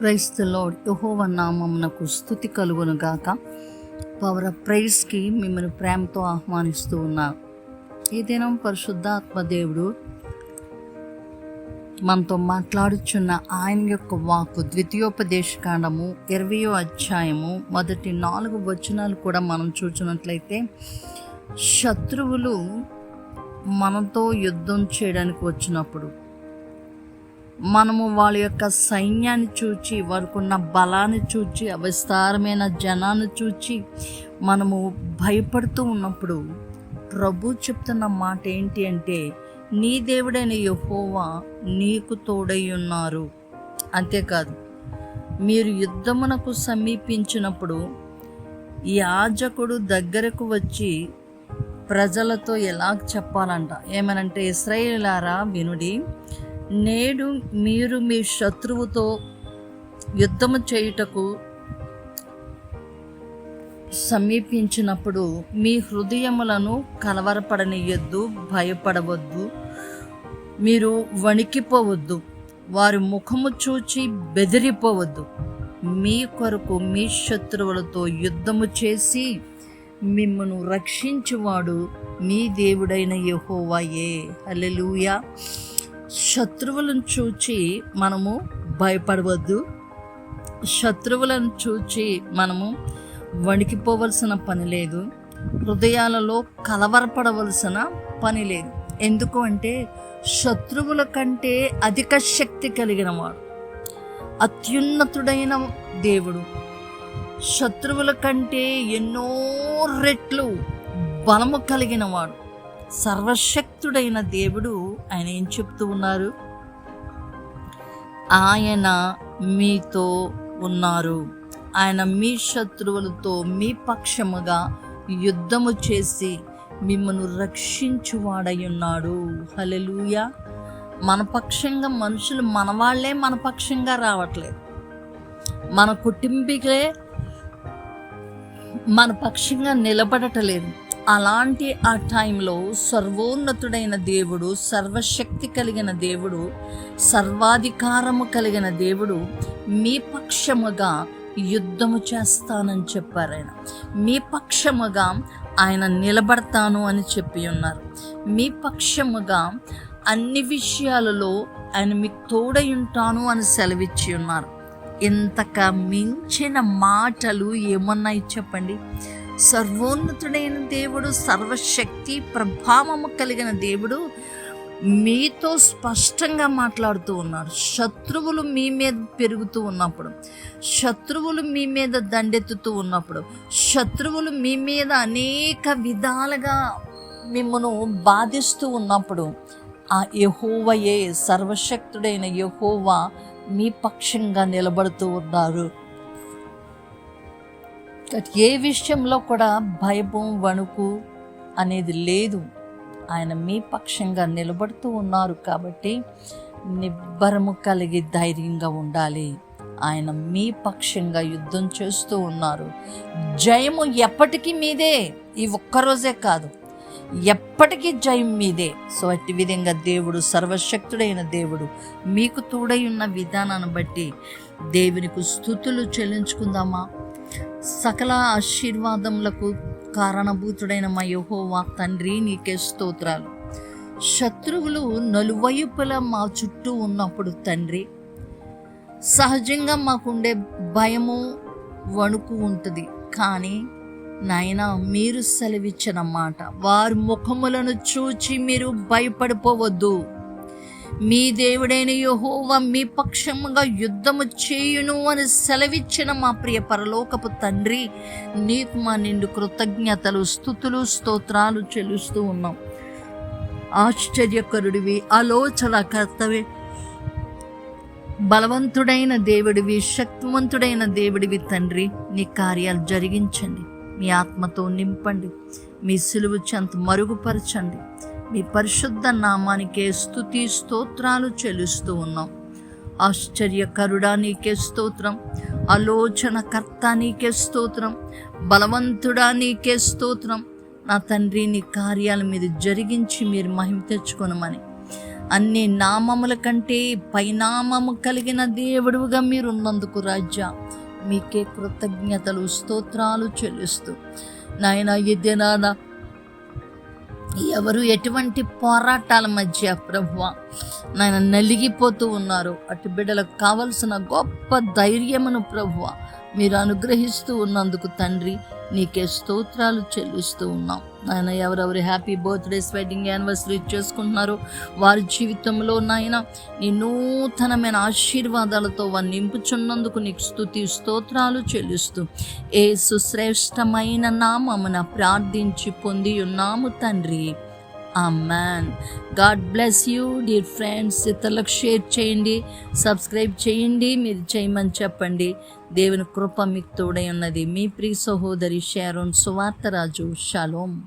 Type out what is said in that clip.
క్రైస్తలో యహోవ నామమునకు స్థుతి కలుగును గాక. పవర్ ప్రైజ్కి మిమ్మల్ని ప్రేమతో ఆహ్వానిస్తూ ఉన్నారు ఈ దినం పరిశుద్ధాత్మ దేవుడు మనతో మాట్లాడుచున్న ఆయన యొక్క వాకు ద్వితీయోపదేశకాండము ఇరవయో అధ్యాయము మొదటి నాలుగు వచనాలు కూడా మనం చూసినట్లయితే శత్రువులు మనతో యుద్ధం చేయడానికి వచ్చినప్పుడు మనము వాళ్ళ యొక్క సైన్యాన్ని చూచి వారికున్న బలాన్ని చూచి విస్తారమైన జనాన్ని చూచి మనము భయపడుతూ ఉన్నప్పుడు ప్రభు చెప్తున్న మాట ఏంటి అంటే నీ దేవుడైన యహోవా నీకు తోడై ఉన్నారు. అంతేకాదు మీరు యుద్ధమునకు సమీపించినప్పుడు యాజకుడు దగ్గరకు వచ్చి ప్రజలతో ఎలా చెప్పాలంట? ఏమనంటే ఇస్రాయేలారా వినుడి నేడు మీరు మీ శత్రువుతో యుద్ధము చేయుటకు సమీపించినప్పుడు మీ హృదయములను కలవరపడనియొద్దు భయపడవద్దు. మీరు వణికిపోవద్దు వారి ముఖము చూచి బెదిరిపోవద్దు. మీ కొరకు మీ శత్రువులతో యుద్ధము చేసి మిమ్మను రక్షించువాడు మీ దేవుడైన యహోవాయే. అల్లెలుయా శత్రువులను చూచి మనము భయపడవద్దు. శత్రువులను చూచి మనము వణికిపోవలసిన పని లేదు. హృదయాలలో కలవరపడవలసిన పని లేదు. ఎందుకు అంటే శత్రువుల కంటే అధిక శక్తి కలిగిన వాడు అత్యున్నతుడైన దేవుడు. శత్రువుల కంటే ఎన్నో రెట్లు బలము కలిగిన వాడు. సర్వశక్తుడైన దేవుడు ఆయన ఏం చెప్తూ ఉన్నారు? ఆయన మీతో ఉన్నారు. ఆయన మీ శత్రువులతో మీ పక్షముగా యుద్ధము చేసి మిమ్మను రక్షించువాడై ఉన్నాడు. హలెలూయ మన పక్షంగా మనుషులు మన వాళ్ళే మన పక్షంగా రావట్లేదు. మన కుటుంబీకులే మన పక్షంగా నిలబడటలేదు. అలాంటి ఆ టైంలో సర్వోన్నతుడైన దేవుడు సర్వశక్తి కలిగిన దేవుడు సర్వాధికారము కలిగిన దేవుడు మీ పక్షముగా యుద్ధము చేస్తానని చెప్పారు ఆయన. మీ పక్షముగా ఆయన నిలబడతాను అని చెప్పి ఉన్నారు. మీ పక్షముగా అన్ని విషయాలలో ఆయన మీకు తోడై ఉంటాను అని సెలవిచ్చి ఉన్నారు. ఇంతక మించిన మాటలు ఏమన్నాయి చెప్పండి? సర్వోన్నతుడైన దేవుడు సర్వశక్తి ప్రభావము కలిగిన దేవుడు మీతో స్పష్టంగా మాట్లాడుతూ ఉన్నారు శత్రువులు మీ మీద పెరుగుతూ ఉన్నప్పుడు శత్రువులు మీ మీద దండెత్తుతూ ఉన్నప్పుడు శత్రువులు మీ మీద అనేక విధాలుగా మిమ్మను బాధిస్తూ ఉన్నప్పుడు ఆ యహోవయే సర్వశక్తుడైన యహోవా మీ పక్షంగా నిలబడుతూ ఉన్నారు. ఏ విషయంలో కూడా భయము వణుకు అనేది లేదు. ఆయన మీ పక్షంగా నిలబడుతూ ఉన్నారు కాబట్టి నిబ్బరము కలిగి ధైర్యంగా ఉండాలి. ఆయన మీ పక్షంగా యుద్ధం చేస్తూ ఉన్నారు. జయము ఎప్పటికీ మీదే ఈ ఒక్కరోజే కాదు. ఎప్పటికీ జయం మీదే. సో అట్టి విధంగా దేవుడు సర్వశక్తుడైన దేవుడు మీకు తోడై ఉన్న విధానాన్ని బట్టి దేవునికి స్థుతులు చెల్లించుకుందామా? సకల ఆశీర్వాదములకు కారణభూతుడైన మా యహోవా తండ్రి నీకే స్తోత్రాలు. శత్రువులు నలువైపుల మా చుట్టూ ఉన్నప్పుడు తండ్రి సహజంగా మాకుండే భయము వణుకు ఉంటుంది. కానీ నాయన మీరు సెలవిచ్చిన మాట వారి ముఖములను చూచి మీరు భయపడిపోవద్దు. మీ దేవుడైన యహోవ మీ పక్షముగా యుద్ధము చేయును అని సెలవిచ్చిన మా ప్రియ పరలోకపు తండ్రి నీకు మా నిండు కృతజ్ఞతలు స్థుతులు స్తోత్రాలు చెలుస్తూ ఉన్నాం. ఆశ్చర్యకరుడివి ఆలోచనకర్తవే. బలవంతుడైన దేవుడివి శక్తివంతుడైన దేవుడివి తండ్రి నీ కార్యాలు జరిగించండి. మీ ఆత్మతో నింపండి. మీ సులువు చెంత మరుగుపరచండి. మీ పరిశుద్ధ నామానికే స్థుతి స్తోత్రాలు చెల్లిస్తూ ఉన్నాం. ఆశ్చర్యకరుడా నీకే స్తోత్రం. ఆలోచనకర్త నీకే స్తోత్రం. బలవంతుడా నీకే స్తోత్రం. నా తండ్రి నీ కార్యాల మీద జరిగించి మీరు మహిమ తెచ్చుకొనమని. అన్ని నామముల కంటే పైనామము కలిగిన దేవుడుగా మీరున్నందుకు రాజ్య మీకే కృతజ్ఞతలు స్తోత్రాలు చెల్లిస్తూ. నాయన ఈ దినాన ఎవరు ఎటువంటి పోరాటాల మధ్య ప్రభువ నాయన నలిగిపోతూ ఉన్నారు. అటు బిడ్డలకు కావలసిన గొప్ప ధైర్యమును ప్రభువ మీరు అనుగ్రహిస్తూ ఉన్నందుకు తండ్రి నీకే స్తోత్రాలు చెల్లిస్తూ ఉన్నాం. నాయన ఎవరెవరు హ్యాపీ బర్త్డేస్ వెడ్డింగ్ యానివర్సరీ చేసుకుంటున్నారో వారి జీవితంలో నాయన నీ నూతనమైన ఆశీర్వాదాలతో వారిని నింపుచున్నందుకు నీకు స్థుతి స్తోత్రాలు చెల్లిస్తూ ఏ సుశ్రేష్టమైన నామమున ప్రార్థించి పొంది ఉన్నాము తండ్రి. Amen God bless you dear friends ఇతరులకు షేర్ చేయండి సబ్స్క్రైబ్ చేయండి మీరు చేయమని చెప్పండి. దేవుని కృప మీకు తోడై ఉన్నది. మీ ప్రియ సహోదరి షారోన్ సువార్తరాజు షాలోమ్